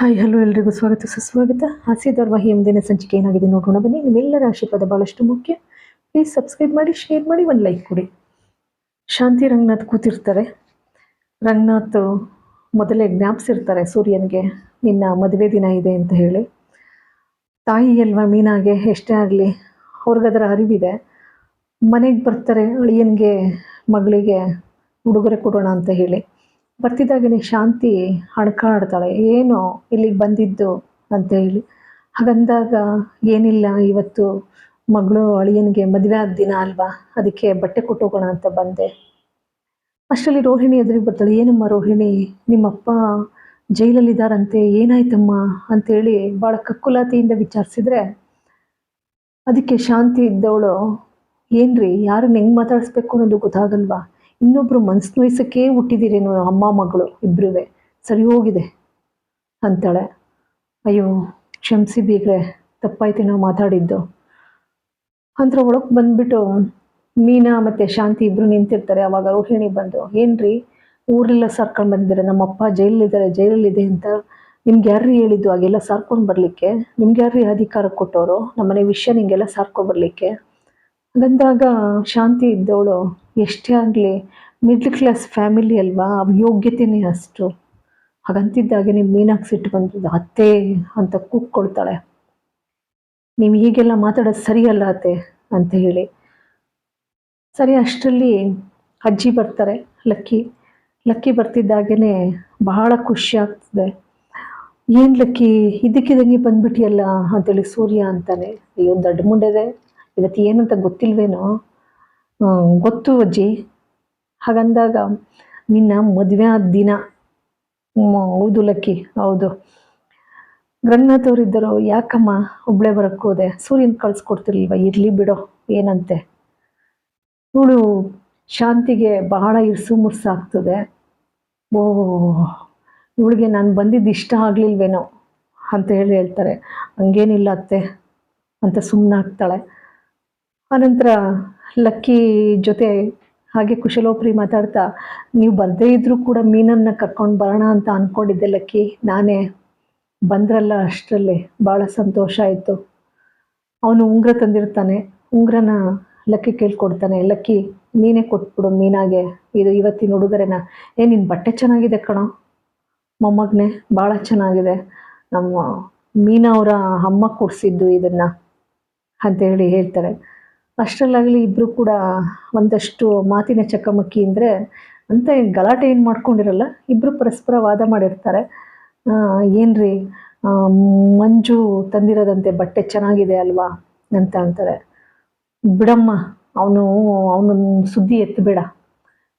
Hi, hello ಎಲ್ರಿಗೂ ಸ್ವಾಗತ, ಸುಸ್ವಾಗತ. ಹಾಸ್ಯ ಧಾರಾವಾಹಿ ಎಂದಿನ ಸಂಚಿಕೆ ಏನಾಗಿದೆ ನೋಡೋಣ ಬನ್ನಿ. ನಿಮ್ಮೆಲ್ಲರ ಆಶೀರ್ವಾದ ಭಾಳಷ್ಟು ಮುಖ್ಯ. ಪ್ಲೀಸ್ ಸಬ್ಸ್ಕ್ರೈಬ್ ಮಾಡಿ ಶೇರ್ ಮಾಡಿ, ಒಂದು ಲೈಕ್ ಕೊಡಿ. ಶಾಂತಿ ರಂಗನಾಥ್ ಕೂತಿರ್ತಾರೆ. ರಂಗನಾಥ್ ಮೊದಲೇ ಜ್ಞಾಪಿಸಿರ್ತಾರೆ ಸೂರ್ಯನಿಗೆ. ನಿನ್ನ ಮದುವೆ ದಿನ ಇದೆ ಅಂತ ಹೇಳಿ. ತಾಯಿ ಅಲ್ವಾ ಮೀನಾಗೆ? ಎಷ್ಟೇ ಆಗಲಿ ಅವ್ರಿಗದರ ಅರಿವಿದೆ. ಮನೆಗೆ ಬರ್ತಾರೆ, ಅಳಿಯನಿಗೆ, ಮಗಳಿಗೆ ಉಡುಗೊರೆ ಕೊಡೋಣ ಅಂತ ಹೇಳಿ. ಬರ್ತಿದ್ದಾಗನೇ ಶಾಂತಿ ಹಡ್ಕಾಡ್ತಾಳೆ ಏನು ಇಲ್ಲಿಗೆ ಬಂದಿದ್ದು ಅಂತ ಹೇಳಿ. ಹಾಗಂದಾಗ, ಏನಿಲ್ಲ, ಇವತ್ತು ಮಗಳು ಅಳಿಯನಿಗೆ ಮದುವೆ ಆದ ದಿನ ಅಲ್ವಾ? ಅದಕ್ಕೆ ಬಟ್ಟೆ ಕೊಟ್ಟೋಗೋಣ ಅಂತ ಬಂದೆ. ಅಷ್ಟರಲ್ಲಿ ರೋಹಿಣಿ ಎದುರಿಗೆ ಬರ್ತಾಳೆ. ಏನಮ್ಮ ರೋಹಿಣಿ, ನಿಮ್ಮಪ್ಪ ಜೈಲಲ್ಲಿದ್ದಾರಂತೆ, ಏನಾಯ್ತಮ್ಮ? ಅಂತೇಳಿ ಭಾಳ ಕಕ್ಕುಲಾತಿಯಿಂದ ವಿಚಾರಿಸಿದ್ರೆ, ಅದಕ್ಕೆ ಶಾಂತಿ ಇದ್ದವಳು ಏನ್ರಿ? ಯಾರನ್ನ ಹೆಂಗೆ ಮಾತಾಡಿಸ್ಬೇಕು ಅನ್ನೋದು ಗೊತ್ತಾಗಲ್ವಾ? ಇನ್ನೊಬ್ರು ಮನ್ಸು ನೋಯ್ಸಕ್ಕೆ ಅಮ್ಮ ಮಗಳು ಇಬ್ಬರೂ ಸರಿ ಹೋಗಿದೆ ಅಂತಾಳೆ. ಅಯ್ಯೋ, ಕ್ಷಮಿಸಿ ಬೀಗ್ರೆ, ತಪ್ಪಾಯ್ತು ನಾವು ಮಾತಾಡಿದ್ದು. ಅಂತರ ಒಳಗೆ ಬಂದ್ಬಿಟ್ಟು ಮೀನಾ ಮತ್ತು ಶಾಂತಿ ಇಬ್ಬರು ನಿಂತಿರ್ತಾರೆ. ಅವಾಗ ರೋಹಿಣಿ ಬಂದು, ಏನ್ರಿ, ಊರೆಲ್ಲ ಸಾರ್ಕೊಂಡು ಬಂದಿದ್ದಾರೆ? ನಮ್ಮ ಅಪ್ಪ ಜೈಲಲ್ಲಿದ್ದಾರೆ, ಜೈಲಲ್ಲಿದೆ ಅಂತ ನಿಮ್ಗೆ ಯಾರ್ರೀ ಹೇಳಿದ್ದು? ಹಾಗೆಲ್ಲ ಸಾರ್ಕೊಂಡು ಬರಲಿಕ್ಕೆ? ನಿಮ್ಗೆ ಯಾರ್ರೀ ಅಧಿಕಾರ ಕೊಟ್ಟವರು? ನಮ್ಮನೆ ವಿಷಯ ನಿಮಗೆಲ್ಲ ಸಾರ್ಕೊ ಬರಲಿಕ್ಕೆ? ಹಾಗಂದಾಗ ಶಾಂತಿ ಇದ್ದವಳು ಎಷ್ಟೇ ಆಗಲಿ ಮಿಡ್ಲ್ ಕ್ಲಾಸ್ ಫ್ಯಾಮಿಲಿ ಅಲ್ವಾ? ಅವ್ರ ಯೋಗ್ಯತೆನೇ ಅಷ್ಟು. ಹಾಗಂತಿದ್ದಾಗೆ ಮೀನಾಗಿ ಸಿಟ್ಟು ಬಂದಿದ್ದು ಅತ್ತೆ ಅಂತ ಕೂಗ್ಕೊಳ್ತಾಳೆ. ನೀವು ಹೀಗೆಲ್ಲ ಮಾತಾಡೋದು ಸರಿಯಲ್ಲ ಅತ್ತೆ ಅಂತ ಹೇಳಿ. ಸರಿ, ಅಷ್ಟರಲ್ಲಿ ಅಜ್ಜಿ ಬರ್ತಾರೆ, ಲಕ್ಕಿ. ಲಕ್ಕಿ ಬರ್ತಿದ್ದಾಗೇ ಬಹಳ ಖುಷಿ ಆಗ್ತದೆ. ಏನು ಲಕ್ಕಿ ಇದಕ್ಕಿದಂಗೆ ಬಂದ್ಬಿಟ್ಟಿಯಲ್ಲ ಅಂತೇಳಿ ಸೂರ್ಯ ಅಂತಾನೆ. ಅಯ್ಯೋ, ದೊಡ್ಡ ಮುಂಡೆದೆ. ಇವತ್ತು ಏನಂತ ಗೊತ್ತಿಲ್ವೇನೋ? ಗೊತ್ತು ಅಜ್ಜಿ. ಹಾಗಂದಾಗ ನಿನ್ನ ಮದುವೆ ಆದ ದಿನ ಹೌದು ಲಕ್ಕಿ, ಹೌದು. ಗಂಡನಾಥವ್ರಿದ್ದರು ಯಾಕಮ್ಮ ಒಬ್ಳೆ ಬರಕ್ಕೆ ಹೋದೆ? ಸೂರ್ಯನ ಕಳಿಸ್ಕೊಡ್ತಿರ್ಲಿಲ್ವ? ಇರಲಿ ಬಿಡೋ, ಏನಂತೆ? ಇವಳು ಶಾಂತಿಗೆ ಬಹಳ ಇರ್ಸು ಮುರ್ಸು ಆಗ್ತದೆ. ಓ, ಇವಳಿಗೆ ನಾನು ಬಂದಿದ್ದು ಇಷ್ಟ ಆಗಲಿಲ್ವೇನೋ ಅಂತ ಹೇಳಿ ಹೇಳ್ತಾರೆ. ಹಂಗೇನಿಲ್ಲ ಅತ್ತೆ ಅಂತ ಸುಮ್ಮನಾಗ್ತಾಳೆ ಆನಂತರ ಲಕ್ಕಿ ಜೊತೆ ಹಾಗೆ ಕುಶಲೋಪರಿ ಮಾತಾಡ್ತಾ, ನೀವು ಬರದೇ ಇದ್ರೂ ಕೂಡ ಮೀನನ್ನು ಕರ್ಕೊಂಡು ಬರೋಣ ಅಂತ ಅಂದ್ಕೊಂಡಿದ್ದೆ ಲಕ್ಕಿ. ನಾನೇ ಬಂದ್ರಲ್ಲ ಅಷ್ಟರಲ್ಲಿ ಭಾಳ ಸಂತೋಷ ಆಯಿತು. ಅವನು ಉಂಗುರ ತಂದಿರ್ತಾನೆ, ಉಂಗುರನ ಲಕ್ಕಿ ಕೇಳ್ಕೊಡ್ತಾನೆ, ಲಕ್ಕಿ, ನೀನೇ ಕೊಟ್ಬಿಡು ಮೀನಾಗೆ, ಇದು ಇವತ್ತಿನ ಉಡುಗೊರೆನ? ಏ ನಿನ್ನ ಬಟ್ಟೆ ಚೆನ್ನಾಗಿದೆ ಕಣೋ. ಮೊಮ್ಮಗ್ನೆ ಭಾಳ ಚೆನ್ನಾಗಿದೆ. ನಮ್ಮ ಮೀನಾ ಅವರ ಅಮ್ಮ ಕೊಡಿಸಿದ್ದು ಇದನ್ನು ಅಂತೇಳಿ ಹೇಳ್ತಾರೆ. ಅಷ್ಟರಲ್ಲಾಗಲಿ ಇಬ್ಬರು ಕೂಡ ಒಂದಷ್ಟು ಮಾತಿನ ಚಕಮಕಿ ಅಂದರೆ ಅಂತ ಏನು ಗಲಾಟೆ ಏನು ಮಾಡ್ಕೊಂಡಿರಲ್ಲ ಇಬ್ಬರು ಪರಸ್ಪರ ವಾದ ಮಾಡಿರ್ತಾರೆ. ಏನ್ರಿ ಮಂಜು ತಂದಿರೋದಂತೆ ಬಟ್ಟೆ ಚೆನ್ನಾಗಿದೆ ಅಲ್ವಾ ಅಂತ ಅಂತಾರೆ. ಬಿಡಮ್ಮ, ಅವನು, ಅವನ ಸುದ್ದಿ ಎತ್ತಬೇಡ.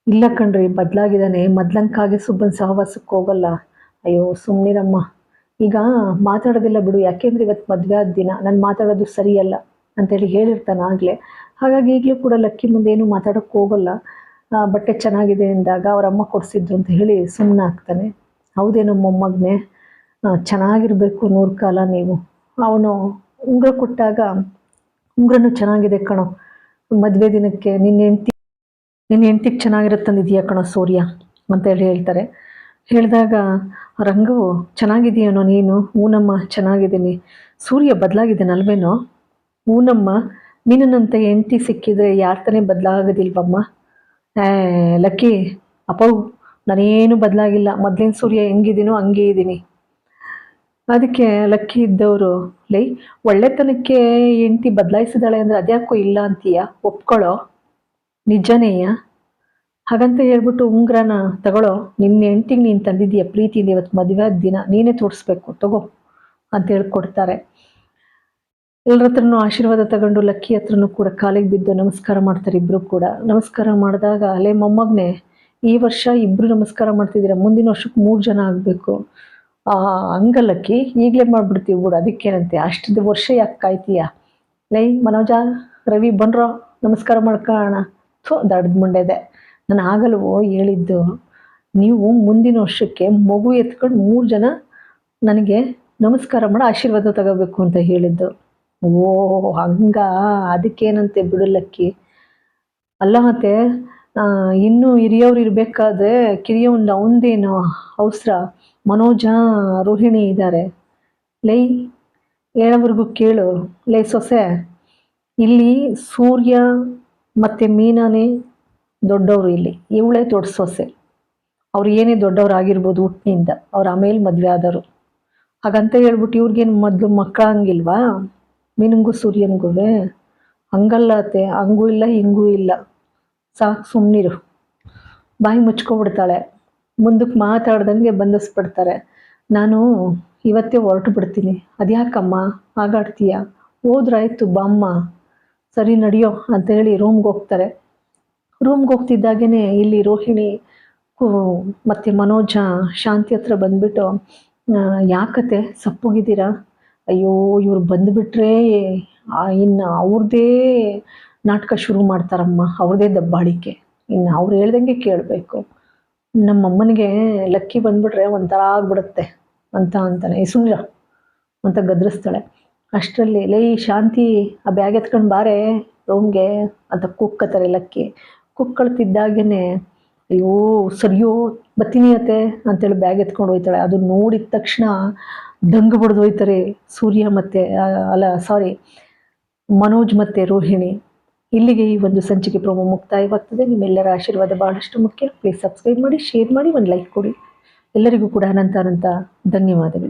ಇಲ್ಲ ಕಣ್ರಿ, ಬದಲಾಗಿದ್ದಾನೆ. ಮೊದ್ಲಂಕಾಗೆ ಸುಬ್ಬನ ಸಹವಾಸಕ್ಕೆ ಹೋಗಲ್ಲ. ಅಯ್ಯೋ ಸುಮ್ಮನಿರಮ್ಮ ಈಗ ಮಾತಾಡೋದಿಲ್ಲ ಬಿಡು. ಯಾಕೆಂದ್ರೆ ಇವತ್ತು ಮದುವೆ ಆದ ದಿನ. ನಾನು ಮಾತಾಡೋದು ಸರಿಯಲ್ಲ. ಅಂತೇಳಿ ಹೇಳಿರ್ತಾನೆ ಆಗಲೇ. ಹಾಗಾಗಿ ಈಗಲೂ ಕೂಡ ಲಕ್ಕಿ ಮುಂದೆ ಏನು ಮಾತಾಡೋಕ್ಕೆ ಹೋಗಲ್ಲ. ಬಟ್ಟೆ ಚೆನ್ನಾಗಿದೆ ಅಂದಾಗ ಅವ್ರ ಅಮ್ಮ ಕೊಡಿಸಿದ್ರು ಅಂತ ಹೇಳಿ ಸುಮ್ಮನೆ ಆಗ್ತಾನೆ. ಹೌದೇನೋ ಮೊಮ್ಮಗನೇ? ಚೆನ್ನಾಗಿರಬೇಕು ನೂರು ಕಾಲ ನೀವು. ಅವನು ಉಂಗುರ ಕೊಟ್ಟಾಗ ಉಂಗುರನೂ ಚೆನ್ನಾಗಿದೆ ಕಣೋ. ಮದುವೆ ದಿನಕ್ಕೆ ನಿನ್ನ ಹೆಂಡ್ತಿ, ನಿನ್ನ ಹೆಂಡ್ತಿಗೆ ಚೆನ್ನಾಗಿರುತ್ತಂದಿದೆಯಾ ಕಣೋ ಸೂರ್ಯ? ಅಂತ ಹೇಳಿ ಹೇಳ್ತಾರೆ. ಹೇಳಿದಾಗ ರಂಗವು ಚೆನ್ನಾಗಿದೆಯೇನೋ ನೀನು? ಹೂನಮ್ಮ ಚೆನ್ನಾಗಿದ್ದೀನಿ. ಸೂರ್ಯ ಬದಲಾಗಿದ್ದಾನಲ್ವೇನೋ ಹೂನಮ್ಮ, ನಿನ್ನಂತ ಹೆಂಡತಿ ಸಿಕ್ಕಿದ್ರೆ ಯಾರ್ತಾನೆ ತಾನೇ ಬದಲಾಗೋದಿಲ್ವಮ್ಮ? ಲಕ್ಕಿ ಅಪ್ಪವು ನಾನೇನು ಬದಲಾಗಿಲ್ಲ. ಮೊದಲಿನ ಸೂರ್ಯ ಹೆಂಗಿದ್ದೀನೋ ಹಂಗೆ ಇದ್ದೀನಿ ಅದಕ್ಕೆ ಲಕ್ಕಿ ಇದ್ದವರು, ಲೈ, ಒಳ್ಳೆತನಕ್ಕೆ ಹೆಂಡತಿ ಬದಲಾಯಿಸಿದಾಳೆ ಅಂದರೆ ಅದ್ಯಾಕೋ ಇಲ್ಲ ಅಂತೀಯ? ಒಪ್ಕೊಳ್ಳೋ ನಿಜನೇಯ? ಹಾಗಂತ ಹೇಳ್ಬಿಟ್ಟು ಉಂಗ್ರನ ತಗೊಳ್ಳೋ ನಿನ್ನ ಹೆಂಡತಿಗೆ ನೀನು ತಂದಿದ್ದೀಯ ಪ್ರೀತಿಯಿಂದ ಇವತ್ತು ಮದುವೆ ದಿನ, ನೀನೇ ತೋರಿಸ್ಬೇಕು, ತಗೋ, ಅಂತ ಹೇಳ್ಕೊಡ್ತಾರೆ. ಎಲ್ಲರ ಹತ್ರನೂ ಆಶೀರ್ವಾದ ತಗೊಂಡು ಲಕ್ಕಿ ಹತ್ರನೂ ಕೂಡ ಕಾಲಿಗೆ ಬಿದ್ದು ನಮಸ್ಕಾರ ಮಾಡ್ತಾರೆ ಇಬ್ಬರು ಕೂಡ. ನಮಸ್ಕಾರ ಮಾಡಿದಾಗ ಅಲ್ಲೇ ಮೊಮ್ಮಗನೆ ಈ ವರ್ಷ ಇಬ್ಬರು ನಮಸ್ಕಾರ ಮಾಡ್ತಿದ್ದೀರ? ಮುಂದಿನ ವರ್ಷಕ್ಕೆ ಮೂರು ಜನ ಆಗಬೇಕು. ಲಕ್ಕಿ ಈಗಲೇ ಮಾಡಿಬಿಡ್ತೀವಿ ಬಿಡು, ಅದಕ್ಕೇನಂತೆ? ಅಷ್ಟು ವರ್ಷ ಯಾಕೆ ಕಾಯ್ತೀಯ? ಲೈ, ಮನೋಜ, ರವಿ ಬನ್ರೋ ನಮಸ್ಕಾರ ಮಾಡ್ಕೋಣ ಥೋ ದಡ್ದ ಮುಂಡೆದೆ ನಾನು ಆಗಲ್ವೋ ಹೇಳಿದ್ದು, ನೀವು ಮುಂದಿನ ವರ್ಷಕ್ಕೆ ಮಗು ಎತ್ಕೊಂಡು ಮೂರು ಜನ ನನಗೆ ನಮಸ್ಕಾರ ಮಾಡಿ, ಆಶೀರ್ವಾದ ತಗೋಬೇಕು ಅಂತ ಹೇಳಿದ್ದು. ಓ, ಹಂಗ? ಅದಕ್ಕೇನಂತೆ ಬಿಡಲಕ್ಕಿ? ಅಲ್ಲ ಮತ್ತೆ ಇನ್ನೂ ಹಿರಿಯವ್ರು ಇರಬೇಕಾದ್ರೆ ಕಿರಿಯವ್ನ ಅವಂದೇನು ಅವಸರ ಮನೋಜ, ರೋಹಿಣಿ ಇದ್ದಾರೆ ಲೈ, ಹೇಳೋವರೆಗೂ ಕೇಳು. ಲೈ, ಸೊಸೆ, ಇಲ್ಲಿ ಸೂರ್ಯ ಮತ್ತು ಮೀನಾನೇ ದೊಡ್ಡವರು ಇಲ್ಲಿ. ಇವಳೇ ದೊಡ್ಡ ಸೊಸೆ. ಅವ್ರು ಏನೇ ದೊಡ್ಡವರಾಗಿರ್ಬೋದು ಹುಟ್ಟಿನಿಂದ ಅವ್ರು ಆಮೇಲೆ ಮದುವೆ ಆದರು ಹಾಗಂತ ಹೇಳ್ಬಿಟ್ಟು ಇವ್ರಿಗೇನು ಮೊದಲು ಮಕ್ಕಳಂಗಿಲ್ವಾ ಮೀನಿಗೂ ಸೂರ್ಯನಿಗೂ ಹಂಗಲ್ಲ ಅತ್ತೆ ಹಂಗೂ ಇಲ್ಲ ಹಿಂಗೂ ಇಲ್ಲ. ಸಾಕು ಸುಮ್ಮನಿರು ಬಾಯಿ ಮುಚ್ಕೊಬಿಡ್ತಾಳೆ. ಮುಂದಕ್ಕೆ ಮಾತಾಡ್ದಂಗೆ ಬಂಧಿಸ್ಬಿಡ್ತಾರೆ. ನಾನು ಇವತ್ತೇ ಹೊರಟು ಬಿಡ್ತೀನಿ. ಅದ್ಯಾಕಮ್ಮ? ಆಗಾಡ್ತೀಯ? ಹೋದ್ರಾಯ್ತು ಬಾಮ್ಮ. ಸರಿ, ನಡೆಯೋ ಅಂತ ಹೇಳಿ ರೂಮ್ಗೆ ಹೋಗ್ತಾರೆ. ರೂಮ್ಗೆ ಹೋಗ್ತಿದ್ದಾಗೇ ಇಲ್ಲಿ ರೋಹಿಣಿ ಮತ್ತು ಮನೋಜ, ಶಾಂತಿ ಹತ್ರ ಬಂದ್ಬಿಟ್ಟು ಯಾಕತೆ ಸಪ್ಪೋಗಿದ್ದೀರಾ? ಅಯ್ಯೋ, ಇವ್ರು ಬಂದುಬಿಟ್ರೆ ಇನ್ನು ಅವ್ರದ್ದೇ ನಾಟಕ ಶುರು ಮಾಡ್ತಾರಮ್ಮ ಅವ್ರದ್ದೇ ದಬ್ಬಾಳಿಕೆ. ಇನ್ನು ಅವ್ರು ಹೇಳ್ದಂಗೆ ಕೇಳಬೇಕು. ನಮ್ಮಮ್ಮನಿಗೆ ಲಕ್ಕಿ ಬಂದ್ಬಿಟ್ರೆ ಒಂಥರ ಆಗ್ಬಿಡುತ್ತೆ ಅಂತ ಅಂತಾನೆ. ಸುಮ್ಮನೆ ಅಂತ ಗದರಿಸ್ತಾಳೆ. ಅಷ್ಟರಲ್ಲಿ, ಲೈ ಶಾಂತಿ, ಆ ಬ್ಯಾಗ್ ಎತ್ಕೊಂಡು ಬಾರೆ ರೂಮ್ಗೆ ಅಂತ ಕುಕ್ಕತ್ತಾರೆ ಲಕ್ಕಿ. ಕುಕ್ಕಳ್ತಿದ್ದಾಗೇ ಅಯ್ಯೋ, ಸರಿಯೋ, ಬತ್ತೀನಿ ಅತ್ತೆ ಅಂತೇಳಿ ಬ್ಯಾಗ್ ಎತ್ಕೊಂಡು ಹೋಯ್ತಾಳೆ. ಅದು ನೋಡಿದ ತಕ್ಷಣ ದಂಗು ಬಡ್ದು ಹೋಯ್ತಾರೆ ಸೂರ್ಯ ಮತ್ತು ಅಲ್ಲ ಸಾರಿ ಮನೋಜ್ ಮತ್ತು ರೋಹಿಣಿ. ಇಲ್ಲಿಗೆ ಈ ಒಂದು ಸಂಚಿಕೆ ಪ್ರೋಮೋ ಮುಕ್ತಾಯವಾಗ್ತದೆ. ನಿಮ್ಮೆಲ್ಲರ ಆಶೀರ್ವಾದ ಬಹಳಷ್ಟು ಮುಖ್ಯ. ಪ್ಲೀಸ್ ಸಬ್ಸ್ಕ್ರೈಬ್ ಮಾಡಿ ಶೇರ್ ಮಾಡಿ, ಒಂದು ಲೈಕ್ ಕೊಡಿ. ಎಲ್ಲರಿಗೂ ಕೂಡ ಅನಂತ ಅನಂತ ಧನ್ಯವಾದಗಳು.